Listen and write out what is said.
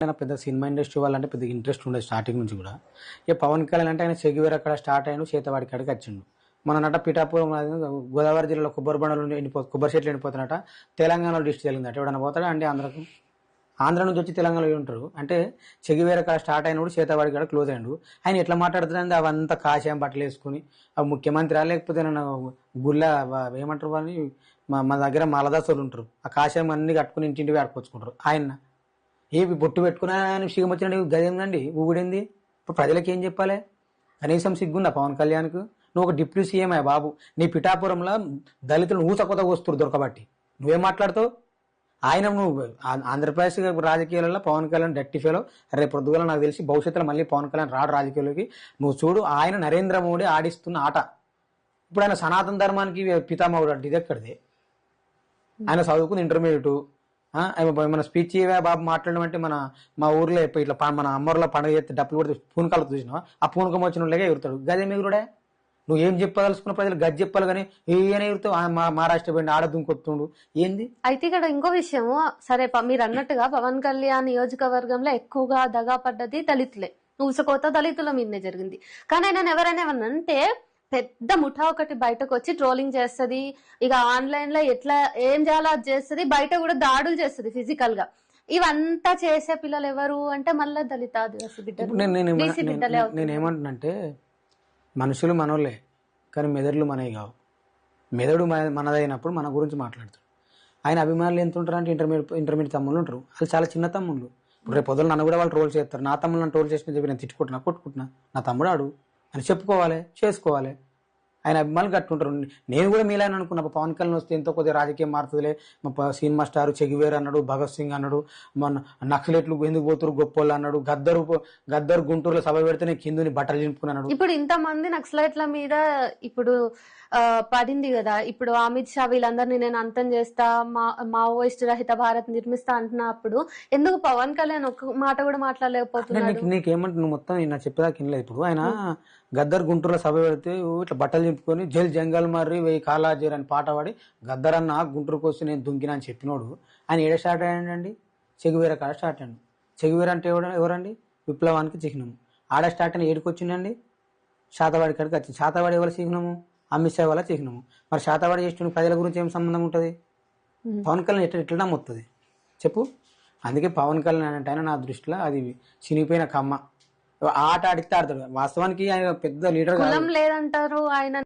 ఆయన పెద్ద cinema industry వాళ్ళంటే పెద్ద ఇంట్రెస్ట్ ఉండేది స్టార్టింగ్ నుంచి కూడా. ఇక పవన్ కళ్యాణ్ అంటే ఆయన చెగివేర అక్కడ స్టార్ట్ అయ్యాడు చేతవాడి కాడికి వచ్చిండు. మన నట పిఠాపురం గోదావరి జిల్లాలో కొబ్బరి బండలు ఎండిపో కొబ్బరి చెట్లు ఎండిపోతున్నట తెలంగాణలో డిస్ట్రిక్ట్ జరిగిందట ఎవడన్నా పోతాడా? అంటే ఆంధ్రకు. ఆంధ్ర నుంచి వచ్చి తెలంగాణలో ఉంటారు. అంటే చెగివేర కాడ స్టార్ట్ అయినప్పుడు చేతవాడి కాడ క్లోజ్ అయ్యాడు ఆయన ఎట్లా మాట్లాడుతున్నాడు అవంతా కాషాయం బట్టలు వేసుకుని అవి ముఖ్యమంత్రి లేకపోతే నన్ను గుళ్ళ ఏమంటారు వాళ్ళని? మా మా దగ్గర మలదాసులు ఉంటారు. ఆ కాషాయం అన్ని కట్టుకుని ఇంటింటివి ఆడుకొచ్చుకుంటారు ఆయన ఏవి బొట్టు పెట్టుకున్నా సిగం వచ్చినట్టు గదేందండి ఊగుడింది? ఇప్పుడు ప్రజలకు ఏం చెప్పాలి? కనీసం సిగ్గుందా పవన్ కళ్యాణ్కు? నువ్వు ఒక డిప్యూటీ సీఎం అయ్యా బాబు. నీ పిఠాపురంలో దళితులు ఊత ఊసకొత వస్తురు దొరకబట్టి. నువ్వేం మాట్లాడుతావు? ఆయన నువ్వు ఆ- ఆంధ్రప్రదేశ్ రాజకీయాలలో పవన్ కళ్యాణ్ డట్టి ఫెలో రేపు పొద్దుగల నాకు తెలిసి భవిష్యత్తులో మళ్ళీ పవన్ కళ్యాణ్ రాడు రాజకీయాల్లోకి. నువ్వు చూడు ఆయన నరేంద్ర మోడీ ఆడిస్తున్న ఆట. ఇప్పుడు ఆయన సనాతన ధర్మానికి పితామహుడు అంటే ఇది ఎక్కడిది ఆయన చదువుకుంది ఇంటర్మీడియట్ మన స్పీచ్ ఇవే బాబు మాట్లాడడం అంటే మన మా ఊర్లో ఇప్పుడు ఇట్లా మన అమ్మూర్లో పండుగ చేస్తే డప్పులు కొడితే పూనకాలు చూసినావా? ఆ పూనకం వచ్చిన వాళ్ళగా ఎగురుతాడు. గదే మిగురుడే నువ్వు ఏం చెప్పదలుచుకున్న ప్రజలు గది చెప్పాలి కానీ ఈయన ఎగురుతావు. ఆ మా మహారాష్ట్ర పోయిన ఆడ దుంకొత్తుండు. ఏంది? అయితే ఇక్కడ ఇంకో విషయము సరే మీరు అన్నట్టుగా పవన్ కళ్యాణ్ నియోజకవర్గంలో ఎక్కువగా దగా పడ్డది దళితులే. ఊసకోత దళితుల మీదనే జరిగింది. కానీ ఆయన ఎవరైనా ఏమన్నా అంటే పెద్ద ముఠా ఒకటి బయటకు వచ్చి ట్రోలింగ్ చేస్తది. ఇక ఆన్లైన్లో ఎట్లా ఏం చేయాలో అది చేస్తది. బయట కూడా దాడులు చేస్తది ఫిజికల్గా. ఇవంతా చేసే పిల్లలు ఎవరు అంటే మళ్ళీ దళిత ఆదివాసీ బిడ్డలు. ఇప్పుడు నేను నేను బీసీ నేను- బిడ్డలే నేను అవుతున్నారు. ఏమంటున్నంటే మనుషులు మనోళ్ళే కానీ మెదడులు మనవి కావు. మెదడు మన- మనదైనప్పుడు మన గురించి మాట్లాడతాడు. ఆయన అభిమానులు ఎంత ఉంటారు అంటే ఇంటర్మీడియట్ ఇంటర్మీడియట్ తమ్ముళ్ళు ఉంటారు. వాళ్ళు చాలా చిన్న తమ్ముళ్ళు. ఇప్పుడు రేపు పొద్దున నన్ను కూడా వాళ్ళు ట్రోల్ చేస్తారు. నా తమ్ముళ్ళు నన్ను ట్రోల్ చేసిన చెప్పి నేను తిట్టుకుంటున్నా కొట్టుకుంటున్నా నా తమ్ముడు ఆడు. అని చెప్పుకోవాలి చేసుకోవాలి. ఆయన అభిమానులు కట్టుకుంటారు. నేను కూడా మీలాని అనుకున్నా పవన్ కళ్యాణ్ వస్తే ఎంతో కొద్దిగా రాజకీయం మారుతుందిలే. మా సినిమా స్టార్ చెగివేర్ అన్నాడు భగత్ సింగ్ అన్నాడు మన నక్సలెట్లు ఎందుకు పోతురు గొప్పోళ్ళు అన్నాడు గద్దరు గద్దరు గుంటూరులో సభ పెడితే కిందని బట్టలు చింపుకున్నాడు ఇప్పుడు ఇంతమంది నక్సలైట్ల మీద ఇప్పుడు పడింది కదా. ఇప్పుడు అమిత్ షా వీళ్ళందరినీ నేను అంతం చేస్తా మా మావోయిస్ట్ రహిత భారత్ నిర్మిస్తా అంటున్నప్పుడు ఎందుకు పవన్ కళ్యాణ్ ఒక్క మాట కూడా మాట్లాడలేకపోతున్నాడు నీకు నీకేమంటే నువ్వు మొత్తం? నా చెప్పేదాకా వినలేదు ఇప్పుడు. ఆయన గద్దర్ గుంటూరులో సభ పెడితే ఇట్లా బట్టలు చింపుకొని జైలు జంగల్ మర్రి వెయ్యి కాలాజీర్ అని పాట పాడి గద్దర్ అన్న గుంటూరుకు వచ్చి నేను దుంకినా అని చెప్పినోడు. ఆయన ఏడ స్టార్ట్ అయ్యాడండి? చెగువేర కాడ స్టార్ట్ అయ్యాడు. చెగువేర అంటే ఎవరండి? విప్లవానికి చిహ్నము. ఆడ స్టార్ట్ అయిన ఏడుకు వచ్చిందండి శాతవాడి కాడికి వచ్చింది శాతవాడి ఎవరి చిహ్నము? అమిత్ షా వాళ్ళ చిహ్నము. మరి శాతవాడి చేసిన ప్రజల గురించి ఏం సంబంధం ఉంటుంది. పవన్ కళ్యాణ్ ఎట్లా ఎట్లా నమ్ముతుంది చెప్పు. అందుకే పవన్ కళ్యాణ్ అంటే ఆయన నా దృష్టిలో అది చినిగిపోయిన కమ్మ. ఆట ఆడితే ఆడతాడు. వాస్తవానికి ఆయన పెద్ద లీడర్ కులం లేదంటారు ఆయన.